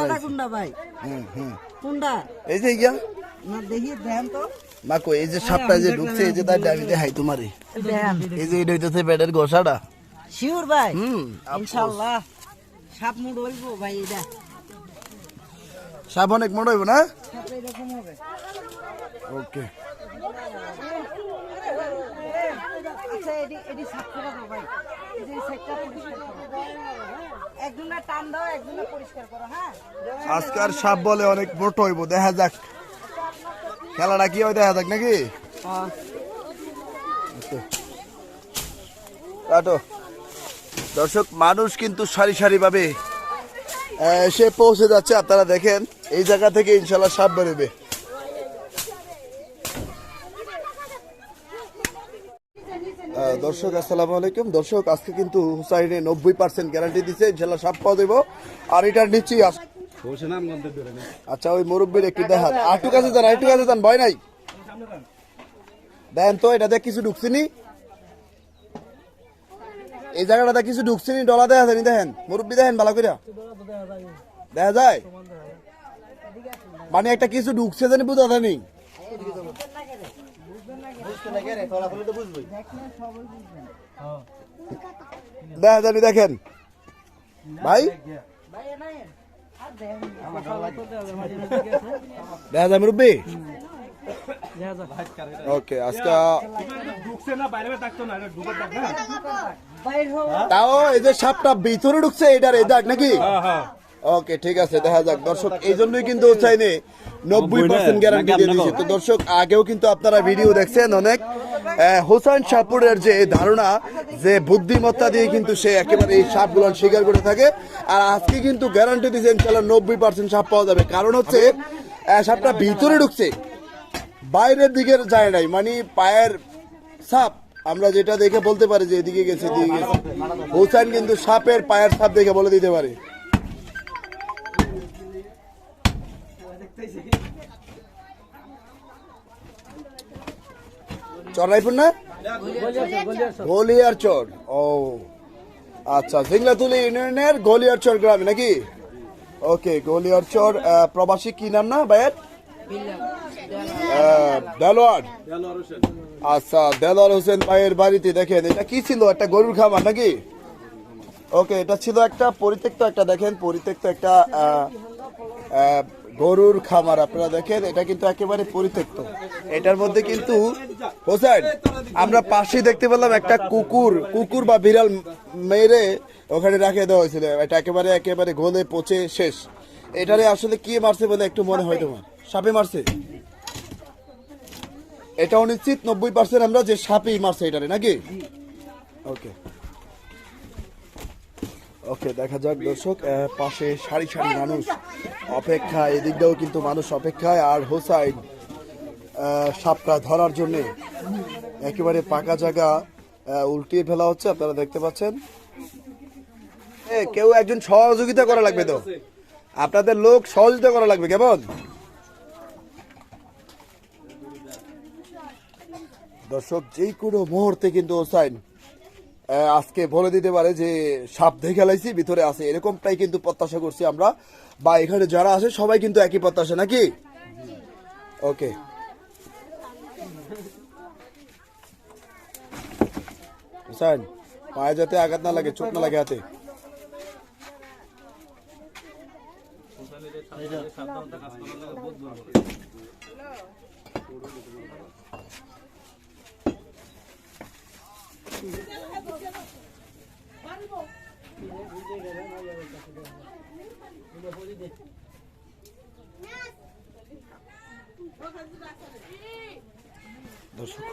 ভাই? হুম হুম। এই যে ইয়া। না দেখি দেন তো। না এই যে সাপটা যে ঢুকছে এই যে তার ডাবি দেখাই তোমারে। এই যে এটা হইতেছে পেটের গোসাটা শিওর ভাই। হুম ইনশাআল্লাহ। সাপ মুড হইব ভাই এটা সাপ অনেক মোটা হইব না? ওকে। আচ্ছা এডি এডি সাপ করে দাও ভাই। এই সাইডটা হ্যাঁ? আজকার সাপ বলে অনেক মোটো হইব, দেখা যাক। খেলাটা কি হয়, দেখা যাক নাকি? কাটো দর্শক, মানুষ কিন্তু সারি সারি ভাবে সে পৌঁছে যাচ্ছে, আপনারা দেখেন, এই জায়গা থেকে ইনশাল্লাহ সাপ বেরোবে। দর্শক, আসসালামু আলাইকুম। দর্শক, আজকে কিন্তু হুসাইনে নব্বই পার্সেন্ট গ্যারান্টি দিচ্ছে ইনশাল্লাহ সাপ পাওয়া দেবো আর এটার নিচ্ছি আচ্ছা ওই মুরব্বীর একটু দেখান। আটু কাছে যান আটু কাছে যান, ভয় নাই। দেখেন তো এটাতে কিছু ঢুকছিনি। এই জায়গাটাতে কিছু ঢুকছিনি, ডলা দেখা যায়নি, দেখেন। মুরব্বী, দেখেন, ভালো করে দেখা যায়? মানে একটা কিছু ঢুকছে জানি বুঝা জানি দেখা জানি দেখেন। ভাই? দেখা মুরব্বী ওকে আজকে ঢুকছে না বাইরে বাইরে থাকতো না এটা ঢুকে থাক না বাইর হও। তাও এই যে সাপটা ভিতরে ঢুকছে এটার এই দাগ নাকি? হ্যাঁ হ্যাঁ। ওকে ঠিক আছে দেখা যাক। দর্শক এই জন্যই কিন্তু চাইনে নব্বই পার্সেন্ট গ্যারান্টি দিয়ে দিয়েছি। তো দর্শক আগেও কিন্তু আপনারা ভিডিও দেখছেন অনেক। হোসেন শাহপুরের যে ধারণা যে বুদ্ধিমত্তা দিয়ে কিন্তু সে একেবারে এই সাপগুলো স্বীকার করে থাকে। আর আজকে কিন্তু গ্যারান্টি দিয়েছে ইনশাল্লাহ নব্বই পার্সেন্ট সাপ পাওয়া যাবে। কারণ হচ্ছে সাপটা ভিতরে ঢুকছে বাইরের দিকে যায় নাই। মানে পায়ের সাপ আমরা যেটা দেখে বলতে পারি যে এদিকে গেছে এদিকে গেছে। হোসেন কিন্তু সাপের পায়ের সাপ দেখে বলে দিতে পারে। চড়াইপুর না? গলিয়ার চর ও আচ্ছা জিংলাতুলি ইউনিয়নের গলিয়ার চর গ্রামে নাকি? ওকে, গলিয়ার চর প্রবাসী কি নাম না, ভাইয়ের? দেলোয়ার। আচ্ছা দেলোয়ার হোসেন ভাইয়ের বাড়িতে দেখেন, এটা কি ছিল? একটা গরুর খামার নাকি? ওকে, এটা ছিল একটা পরিত্যক্ত একটা, দেখেন, পরিত্যক্ত একটা গরুর খামার, আপনারা দেখেন, এটা কিন্তু একেবারে পরিত্যক্ত। এটার মধ্যে কিন্তু, হোসেন, আমরা পাশে দেখতে পেলাম একটা কুকুর কুকুর বা বিড়াল মেরে ওখানে রাখে দেওয়া হয়েছিল। এটা একেবারে একেবারে গলে পচে শেষ। এটারে আসলে কি মারছে বলে একটু মনে হয় তোমার? সাপে মারছে? এটা নিশ্চিত, নব্বই পার্সেন্ট আমরা যে সাপেই মারছে এটারে, নাকি? ওকে। ওকে, দেখা যাক দর্শক পাশে সারি সারি মানুষ অপেক্ষা এদিক দিয়েও কিন্তু মানুষ অপেক্ষায়। আর হোসাইন সাপটা ধরার জন্যে একেবারে পাকা জায়গা উল্টিয়ে ফেলা হচ্ছে, আপনারা দেখতে পাচ্ছেন। কেউ একজন সহযোগিতা করা লাগবে তো? আপনাদের লোক সহযোগিতা করা লাগবে, কেমন? দর্শক যে কোনো মুহূর্তে কিন্তু হোসাইন আজকে বলে দিতে পারে যে সাপ দেখে লাইছি ভিতরে আছে। এরকমটাই কিন্তু প্রত্যাশা করছি আমরা। বা এখানে যারা আছে, সবাই কিন্তু একই প্রত্যাশা, নাকি? ওকে। পায়ে যাতে আঘাত না লাগে, চোট না লাগে হাতে। দর্শক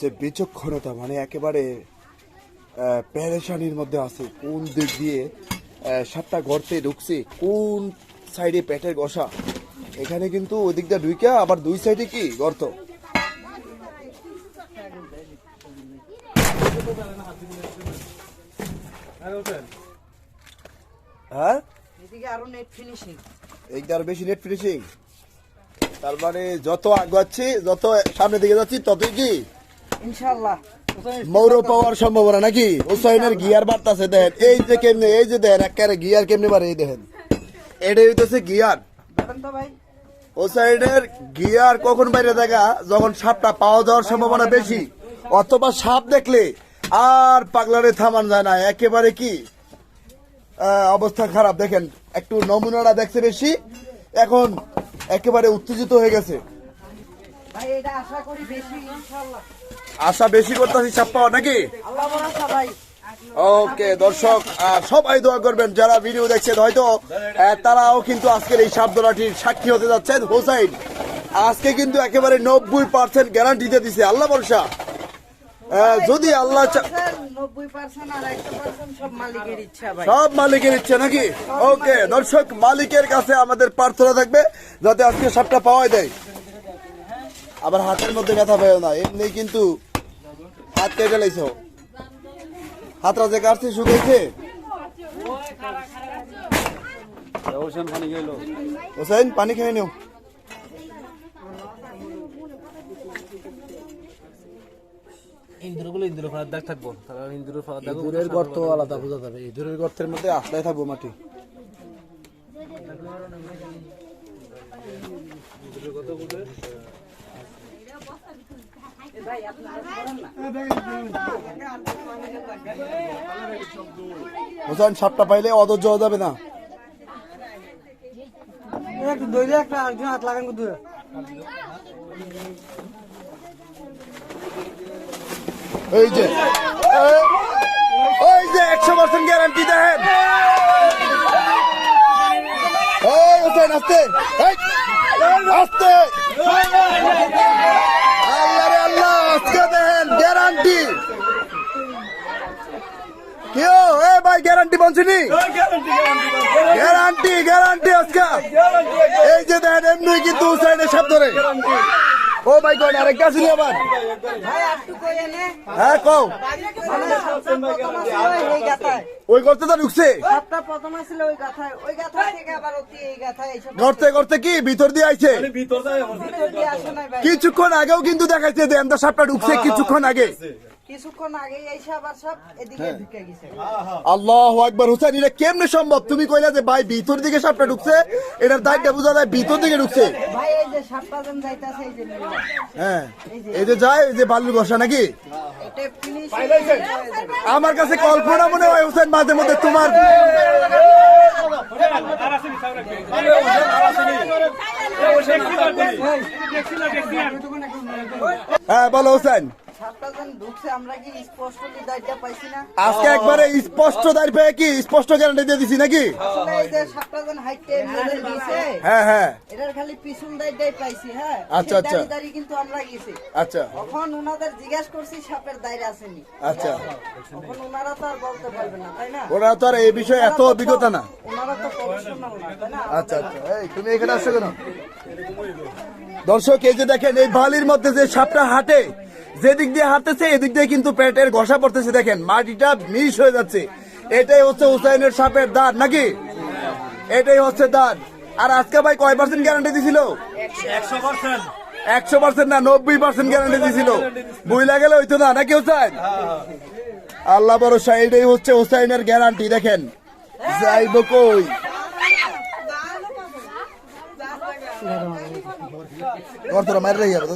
যে বিচক্ষণতা মানে একেবারে আহ, পেরেশানির মধ্যে আছে কোন দিক দিয়ে সাতটা গর্তে ঢুকছে কোন সাইডে পেটের গসা এখানে কিন্তু ওই দিকটা ঢুইকা আবার দুই সাইডে কি গর্ত? হ্যাঁ? এদিকে আরও নেট ফিনিশিং এইটা আরও বেশি নেট ফিনিশিং তার মানে যত আগাচ্ছি যত সামনের দিকে যাচ্ছি ততই কি? ইনশাআল্লাহ। মৌর পাওয়ার সম্ভাবনা নাকি? গিয়ার বাড়তাছে দেখেন। এই যে কেমনে এই যে দেখেন একেবারে গিয়ার কেমনে বাড়ে এই দেখেন। এটাই হইতেছে গিয়ার। তো গিয়ার কখন বাইরে দেখা? যখন সাপটা পাওয়া যাওয়ার সম্ভাবনা বেশি। অথবা সাপ দেখলে আর পাগলারে থামান যায় না একেবারে কি? অবস্থা খারাপ। দেখেন একটু নমুনাটা দেখছে বেশি। এখন একেবারে উত্তেজিত হয়ে গেছে। আশা বেশি করতেছি সাপ পাওয়া নাকি? ওকে দর্শক সবাই দোয়া করবেন। যারা ভিডিও দেখছেন হয়তো তারাও কিন্তু আজকের এই সাবধানাটির সাক্ষী হতে যাচ্ছেন। হোসাইন আজকে কিন্তু একেবারে নব্বই পার্সেন্ট গ্যারান্টি দিয়ে দিছে। আল্লাহ বর্ষা যদি আল্লাহ সব মালিকের ইচ্ছা ভাই। সব মালিকের ইচ্ছে নাকি? ওকে দর্শক মালিকের কাছে আমাদের প্রার্থনা থাকবে যাতে আজকে সাপটা পাওয়া দেয় আবার হাতের মধ্যে ব্যথা পেও না এমনি কিন্তু হাত কেটে লাইছো। হাতটা যে কাটছে শুকাইছে হোসেন পানি খেয়ে নিও। ইন্দুরগুলো ইন্দুর ফাঁদ দাগ থাকব। তাহলে ইন্দুরের ফাঁদ দাগ ইঁদুরের গর্ত আলাদা বোঝা যাবে। ইঁদুরের গর্তের মধ্যে আস্তায় থাকব মাটি। হোসেন সাপটা পাইলে অধৈর্য হওয়া যাবে না। একটু দইলে একটা হাত লাগান কিন্তু এই যে ওই যে, একশো পার্সেন্ট গ্যারান্টি দেখেন এই হোসেন আস্তে আস্তে আল্লাহ রে আল্লাহ, আজকে দেখেন গ্যারান্টি কেউ এ ভাই গ্যারান্টি বলছিনি গ্যারান্টি গ্যারান্টি আজকে। এই যে দেখেন এমনি কিন্তু হুসাইনের সাপ ধরে। ও ভাই গড আরেকটা শুনি আবার। ভাই একটু কই এনে? হ্যাঁ কও। মানে সাতটা ওই গর্তে তো ঢুকছে। সাতটা প্রথম আসলে ওই গাথায়। ওই গাথা থেকে আবার ওই এই গাথায় এইসব গর্তে গর্তে কি? ভিতর দিয়ে আইছে। ভিতর দিয়ে আসে নাই ভাই। কিছুক্ষণ আগেও কিন্তু দেখাইছে দেন তো সাপটা ঢুকছে কিছুক্ষণ আগে। কিছুক্ষণ আগে এসে আবার সব এদিকে ঢুকে গেছে আল্লাহ আকবার হুসেন এটা কেমনে সম্ভব তুমি কইলা যে ভাই ভিতর দিকে সাপটা ঢুকছে এটার দায়িত্ব বোঝা যায় ভিতর দিকে ঢুকছে ভাই এই যে সাতটা জন যাইতাছে এই যে হ্যাঁ এই যে যায় এই যে বালুর বসা নাকি আমার কাছে কল্পনা মনে হয় হুসেন মাঝে মধ্যে তোমার হ্যাঁ বলো হুসেন আজকে একবারে স্পষ্ট দাঁড় পেয়ে কি স্পষ্ট গ্যারান্টি দিয়ে দিছি নাকি? হ্যাঁ হ্যাঁ। এটার খালি পিছন পাইছি হ্যাঁ? আচ্ছা, আচ্ছা। কিন্তু আমরা গেছি। আচ্ছা। তখন ওনাদের জিজ্ঞেস করছি সাপের আসেনি। আচ্ছা। তখন ওনারা তো আর বলতে পারবে না তাই না? ওরা তো আর এই বিষয়ে এত অভিজ্ঞতা না। ওনারা তো প্রফেশনাল তাই না? আচ্ছা আচ্ছা। এই তুমি এখানে আসছো কেন? দর্শক এই যে দেখেন এই বালির মধ্যে যে সাপটা হাঁটে যেদিক দিয়ে হাঁটতেছে এদিক দিয়ে কিন্তু পেটের ঘষা পড়তেছে দেখেন মাটিটা মিস হয়ে যাচ্ছে। এটাই হচ্ছে হুসাইনের সাপের দাঁত নাকি? এটাই হচ্ছে দাঁত। আর আজকে ভাই কয় পার্সেন্ট গ্যারান্টি দিছিল? একশো পার্সেন্ট একশো পার্সেন্ট না নব্বই পার্সেন্ট গ্যারান্টি দিছিল। বুঝলা গেলে হইতো না নাকি হুসাইন? আল্লাহ ভরসা এটাই হচ্ছে হুসাইনের গ্যারান্টি দেখেন। যাইব কই? তোরা মারি যাবে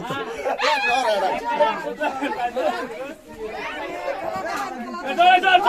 জয় জয়